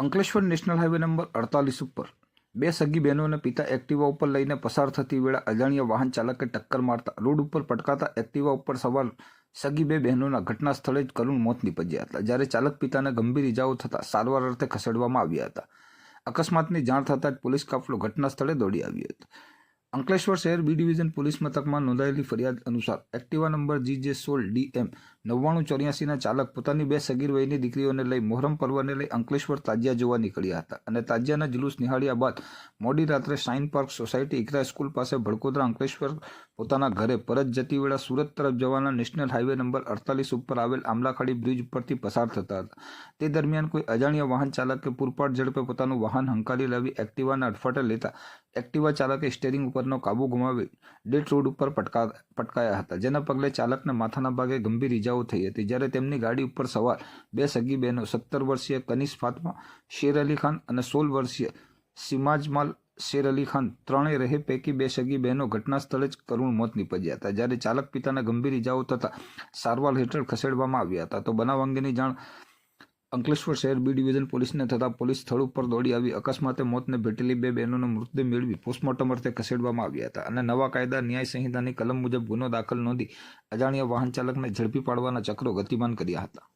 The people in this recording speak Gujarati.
અંકલેશ્વર નેશનલ હાઈવે નંબર અડતાલીસ ઉપર બે સગી બહેનોને પિતા એક્ટિવા ઉપર લઈને પસાર થતી વેળા અજાણ્યા વાહન ચાલકે ટક્કર મારતા રોડ ઉપર પટકાતા એક્ટિવા ઉપર સવાર સગી બે બહેનોના ઘટના સ્થળે જ કરુણ મોત નીપજ્યા હતા, જ્યારે ચાલક પિતાને ગંભીર ઇજાઓ થતાં સારવાર અર્થે ખસેડવામાં આવ્યા હતા. અકસ્માતની જાણ થતાં જ પોલીસ કાફલો ઘટના સ્થળે દોડી આવ્યો હતો. અંકલેશ્વર શહેર બી ડિવિઝન પોલીસ મથકમાં નોંધાયેલી ફરિયાદ અનુસાર એક્ટિવા નંબર જી જે સોળ ડીએમ નવ્વાણું ચોર્યાસીના ચાલક પોતાની બે સગીર વયની દીકરીઓને લઈ મોહરમ પર્વને લઈ અંકલેશ્વર તાજિયા જોવા નીકળ્યા હતા અને તાજિયાના જુલુસ નિહાળ્યા બાદ મોડી રાત્રે sign park society Iqra school પાસે ભડકોદરા અંકલેશ્વર પોતાના ઘરે પરત જતી વેળા સુરત તરફ જવાના નેશનલ હાઈવે નંબર અડતાલીસ ઉપર આવેલ આમલાખાડી બ્રિજ ઉપરથી પસાર થતા હતા. તે દરમિયાન કોઈ અજાણ્યા વાહન ચાલકે પૂરપાટ ઝડપે પોતાનું વાહન હંકારી લાવી એક્ટિવાના અડફાટે લેતા એક્ટિવા ચાલકે સ્ટેરિંગ ઉપરનો કાબુ ગુમાવી ડેટ રોડ ઉપર પટકા, પટકાયા હતા, જેના પગલે ચાલકને માથાના ભાગે ગંભીર ઇજાઓ થઈ હતી. જ્યારે તેમની ગાડી ઉપર સવાર બે સગી બહેનો, સત્તર વર્ષીય કનિષ ફાતમા, શેર અલી ખાન અને સોળ વર્ષીય સિમાજમાલ શેર અલી ખાન ત્રણેય રહે પૈકી બે સગી બહેનો ઘટના સ્થળે જ કરુણ મોત નીપજ્યા હતા. જ્યારે ચાલક પિતાને ગંભીર ઇજાઓ થતાં સારવાર હેઠળ ખસેડવામાં આવ્યા હતા. તો બનાવ અંગેની જાણ અંકલેશ્વર શહેર બી ડિવિઝન પોલીસને થતાં પોલીસ સ્થળ ઉપર દોડી આવી. અકસ્માતે મોતને ભેટેલી બે બહેનોનો મૃતદેહ મેળવી પોસ્ટમોર્ટમ અર્થે ખસેડવામાં આવ્યા હતા અને નવા કાયદા, ન્યાય સંહિતાની કલમ મુજબ ગુનો દાખલ નોંધી અજાણ્યા વાહન ચાલકને ઝડપી પાડવાના ચક્રો ગતિમાન કર્યા હતા.